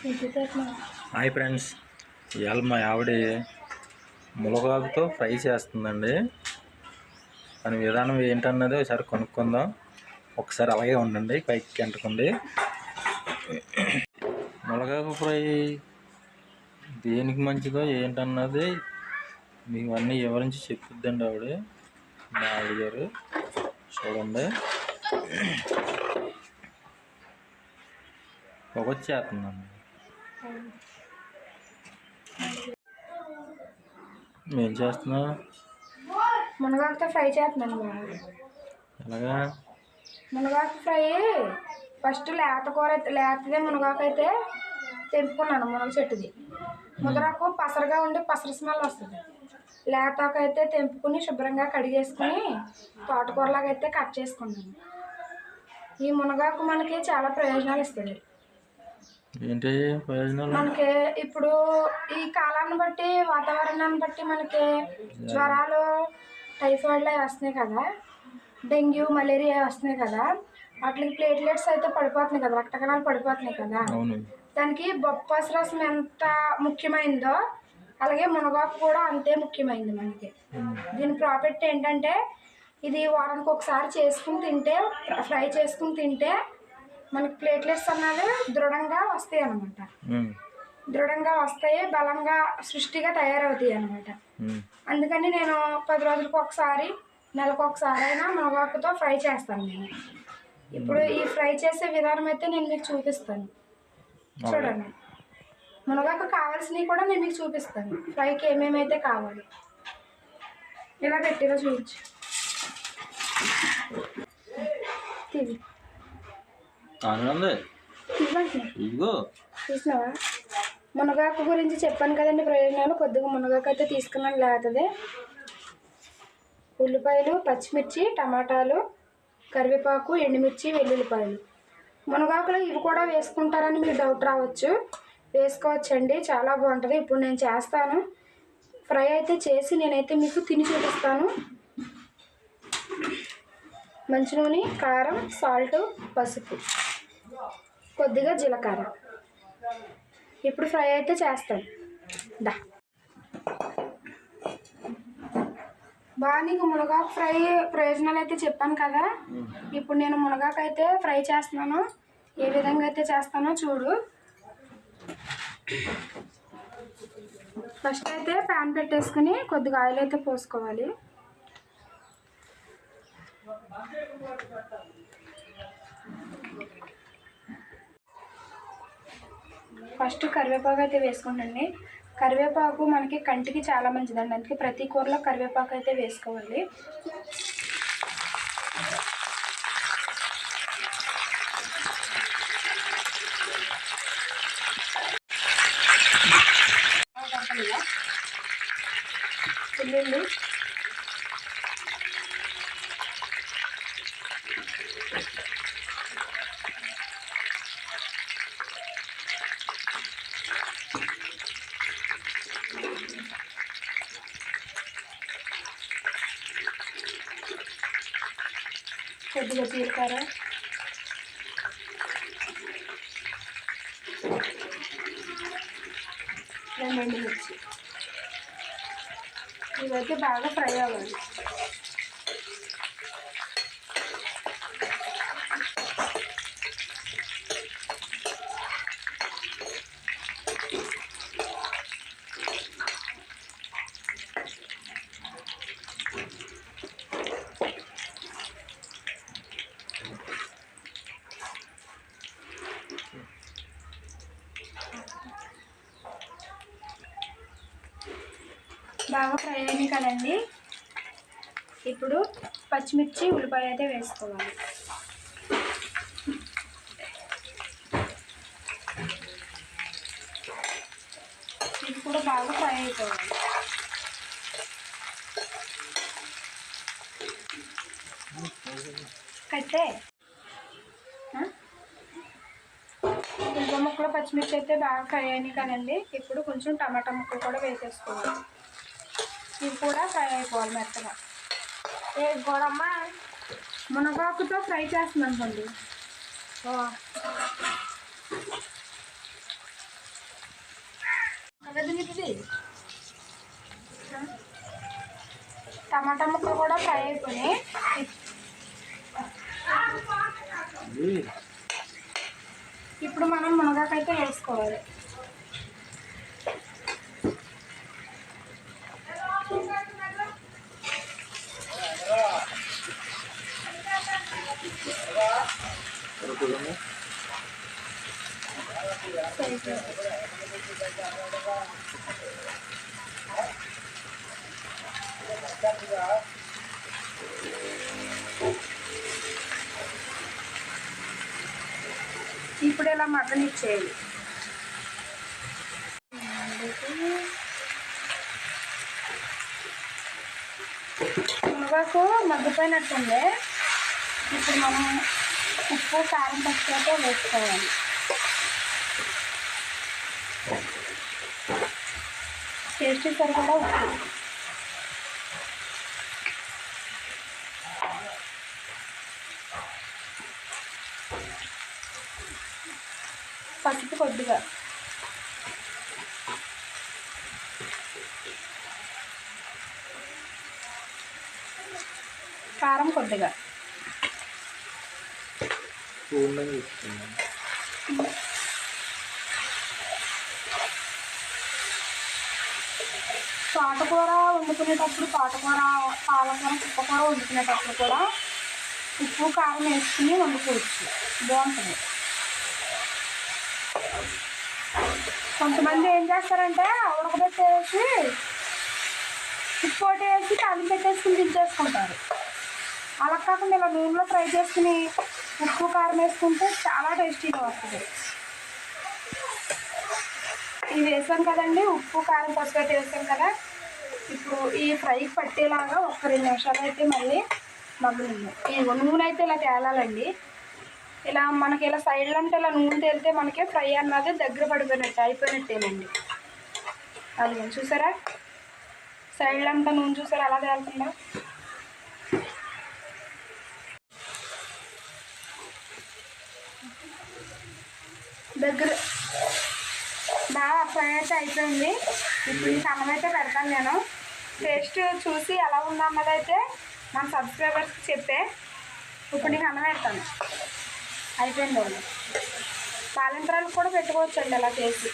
Hi friends. ఇవాళ మా ఆవిడ ములగాకుతో ఫ్రై చేస్తుందండి. దాని విధానం ఏంటన్నది ఒకసారి కొనుక్కుందాం. ఒకసారి అలాగే ఉండండి పైకి అంటుకుంది ములగాకు ఫ్రై దేనికి మంచిదో ఏంటన్నది మీకు అన్నీ వివరించి చెప్పిద్దండి ఆవిడ. మా ఆవిడ గారు. చూడండి. పొగొచ్చేస్తుందండి ఏం చేస్తున్నా మునగాకుతో ఫ్రై చేస్తున్నాను ఎలాగా? మునగాకు ఫ్రై ఫస్ట్ లేత కూర లేతదే మునగాకు అయితే తెంపుకున్నాను మునగ చెట్టుది. ముదరాకు పసరగా ఉండి పసర స్మెల్ వస్తుంది. లేతాకు అయితే తెంపుకుని శుభ్రంగా కడిగేసుకుని తోటకూరలాగా అయితే కట్ చేసుకున్నాను. ఈ మునగాకు మనకి చాలా ప్రయోజనాలు ఇస్తుంది. ఏంటి ప్రయోజనాలు? మనకి ఇప్పుడు ఈ కాలాన్ని బట్టి వాతావరణాన్ని బట్టి మనకి జ్వరాలు టైఫాయిడ్లు అవి వస్తున్నాయి కదా. డెంగ్యూ మలేరియా వస్తున్నాయి కదా. వాటికి ప్లేట్లెట్స్ అయితే పడిపోతున్నాయి కదా రక్త కణాలు పడిపోతున్నాయి కదా. దానికి బొప్పాసు రసం ఎంత ముఖ్యమైందో అలాగే మునగాకు కూడా అంతే ముఖ్యమైంది మనకి. దీని ప్రాఫిట్ ఏంటంటే ఇది వారానికి ఒకసారి చేసుకుని తింటే ఫ్రై చేసుకుని తింటే మనకి ప్లేట్లెట్స్ అన్నవి దృఢంగా వస్తాయి అన్నమాట. ఉమ్. దృఢంగా వస్తాయి బలంగా సృష్టిగా తయారవుతాయి అన్నమాట. ఉమ్. అందుకని నేను పది రోజులకు ఒకసారి నెలకు ఒకసారి అయినా మునగాకుతో ఫ్రై చేస్తాను నేను. ఇప్పుడు ఈ ఫ్రై చేసే విధానం అయితే నేను మీకు చూపిస్తాను. చూడండి. మునగాకు కావాల్సినవి కూడా నేను మీకు చూపిస్తాను. ఫ్రైకి ఏమేమి అయితే కావాలి. ఇలా పెట్టిగా చూపించు. ఆనందే ఇదిగో. చూసినావా? మునగాకు గురించి చెప్పాను కదండి ప్రయోజనాలు. కొద్దిగా మునగాకు అయితే తీసుకున్నాను లేతదే. ఉల్లిపాయలు పచ్చిమిర్చి టమాటాలు కరివేపాకు ఎండుమిర్చి వెల్లుల్లిపాయలు. మునగాకులో ఇవి కూడా వేసుకుంటారని మీకు డౌట్ రావచ్చు. వేసుకోవచ్చండి చాలా బాగుంటుంది. ఇప్పుడు నేను చేస్తాను. ఫ్రై అయితే చేసి నేనైతే మీకు తిని చూపిస్తాను. మంచి నూనె కారం సాల్ట్ పసుపు. కొద్దిగా జీలకర్ర. ఇప్పుడు ఫ్రై అయితే చేస్తాను. దా. బాగా నీకు మునగాకు ఫ్రై ప్రయోజనాలు అయితే చెప్పాను కదా. ఇప్పుడు నేను మునగాకు అయితే ఫ్రై చేస్తున్నాను. ఏ విధంగా అయితే చేస్తానో చూడు. ఫస్ట్ అయితే ప్యాన్ పెట్టేసుకుని కొద్దిగా ఆయిల్ అయితే పోసుకోవాలి. ఫస్ట్ కరివేపాకు అయితే వేసుకుంటండి కరివేపాకు మనకి కంటికి చాలా మంచిదండి. అందుకే ప్రతి కూరలో కరివేపాకు అయితే వేసుకోవాలి. కొద్దిగా జీలకర్ర రెండు మిర్చి ఇవైతే బాగా ఫ్రై అవ్వాలి. బాగా ఫ్రై అయినాయి కదండి. ఇప్పుడు పచ్చిమిర్చి ఉల్లిపాయ అయితే వేసుకోవాలి. ఇది కూడా బాగా ఫ్రై అయిపోవాలి. అయితే ఉల్లిపాయ ముక్కలు పచ్చిమిర్చి అయితే బాగా ఫ్రై అయినాయి కదండి. ఇప్పుడు కొంచెం టమాటా ముక్కలు కూడా వేసేసుకోవాలి. ఇవి కూడా ఫ్రై అయిపోవాలి మెత్తగా. ఏ గోడమ్మ మునగాకుతో ఫ్రై చేస్తుంది అనుకోండి టమాటా ముక్కలు కూడా ఫ్రై అయిపోయినాయి ఇప్పుడు మనం మునగాకైతే వేసుకోవాలి. ఇప్పుడు ఇలా మగ్గనిచ్చేయాలి? మునగాకు మగ్గిపోయినట్టుంది. ఇప్పుడు మనం ఉప్పు కారం పచ్చితో వేసుకోవాలి. టేస్ట్ సరిపడా ఉప్పు పసుపు కొద్దిగా. కారం కొద్దిగా చూడండి చూస్తున్నాను తోటకూర వండుకునేటప్పుడు తోటకూర పాలకూర కుప్పకూర వండుకునేటప్పుడు కూడా ఉప్పు కారం వేసుకుని వండుకోవచ్చు. బాగుంటుంది. కొంతమంది ఏం చేస్తారంటే ఉడకబెట్టేసి ఉప్పు ఒకటి వేసి తాలింపు పెట్టేసుకుని దించేసుకుంటారు. అలా కాకుండా ఇలా నూనెలో ఫ్రై చేసుకుని ఉప్పు కారం వేసుకుంటే చాలా టేస్టీగా వస్తుంది. ఇవి వేసాం కదండి ఉప్పు కారం పసుపు వేసాం కదా ఇప్పుడు ఈ ఫ్రై పట్టేలాగా ఒక రెండు నిమిషాలు అయితే మళ్ళీ మగ్గుతుంది. ఈ నూనె అయితే ఇలా తేలాలండి. ఇలా మనకి ఇలా సైడ్లో అంటే ఇలా నూనె తేలితే మనకి ఫ్రై అన్నది దగ్గర పడిపోయినట్టు అయిపోయినట్టేనండి. అలాగే చూసారా? సైడ్లో అంతా నూనె చూసారా? అలా తేలుతుందా? దగ్గర బాగా ఫ్రై అయితే అయిపోయింది. ఇప్పుడు ఈ అన్నం అయితే పెడతాను నేను. టేస్ట్ చూసి ఎలా ఉందా అన్నది అయితే మన సబ్స్క్రైబర్స్కి చెప్పే. ఇప్పుడు నీకు అన్నం పెడతాను. అయిపోయింది వాళ్ళు పాలింపరాలు కూడా పెట్టుకోవచ్చండి అలా చేసి.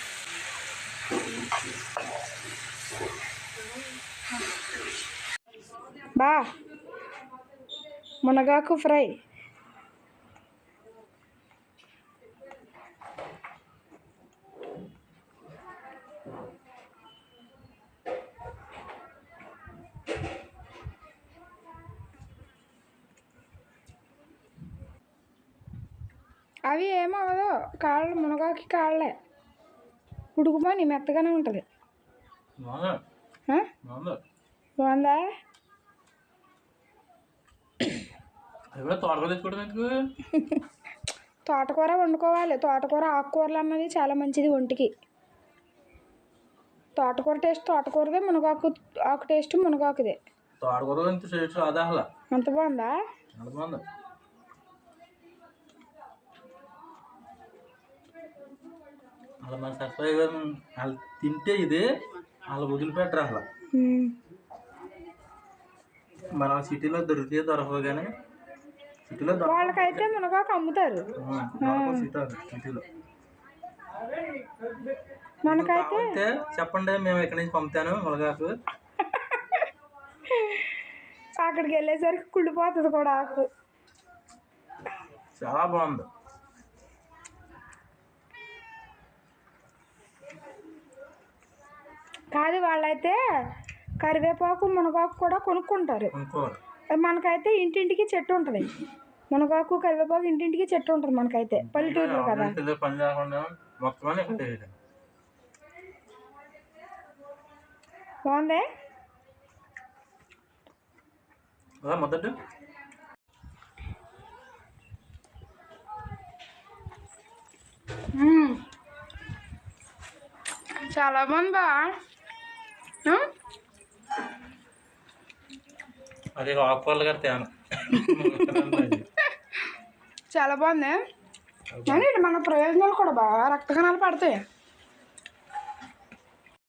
బా మునగాకు ఫ్రై. అవి ఏమవదు కాళ్ళు మునగాకి కాళ్ళే. ఉడుకుమని మెత్తగానే ఉంటుంది. బాగుందా తోటకూర వండుకోవాలి. తోటకూర ఆకుకూరలు అన్నది చాలా మంచిది ఒంటికి. తోటకూర టేస్ట్ తోటకూరదే మునగాకు ఆకు టేస్ట్ మునగాకుదే. తోటకూర అంత బాగుందా? ఎంత బాగుంది? అలా మన సబ్స్క్రైబ్ వాళ్ళు తింటే ఇది వాళ్ళు వదిలిపెట్టరు అసలు. మన సిటీలో దొరికితే దొరకవు కానీ సిటీలో వాళ్ళకైతే మునగాకు అమ్ముతారు. సిటీలో మనకైతే చెప్పండి మేము ఇక్కడి నుంచి పంపుతాను మునగాకు? అక్కడికి వెళ్ళేసరికి కుళ్ళిపోతుంది కూడా ఆకు. చాలా బాగుంది. కాదు వాళ్ళైతే కరివేపాకు మునగాకు కూడా కొనుక్కుంటారు. మనకైతే ఇంటింటికి చెట్టు ఉంటుంది. మునగాకు కరివేపాకు ఇంటింటికి చెట్టు ఉంటుంది మనకైతే. పల్లెటూరులో కదా. బాగుంది? మొదట. చాలా బాగుంది? అది ఆకుకూరలు గారు తేను చాలా బాగుంది. కానీ మన ప్రయోజనాలు కూడా బాగా రక్త కణాలు పడతాయి.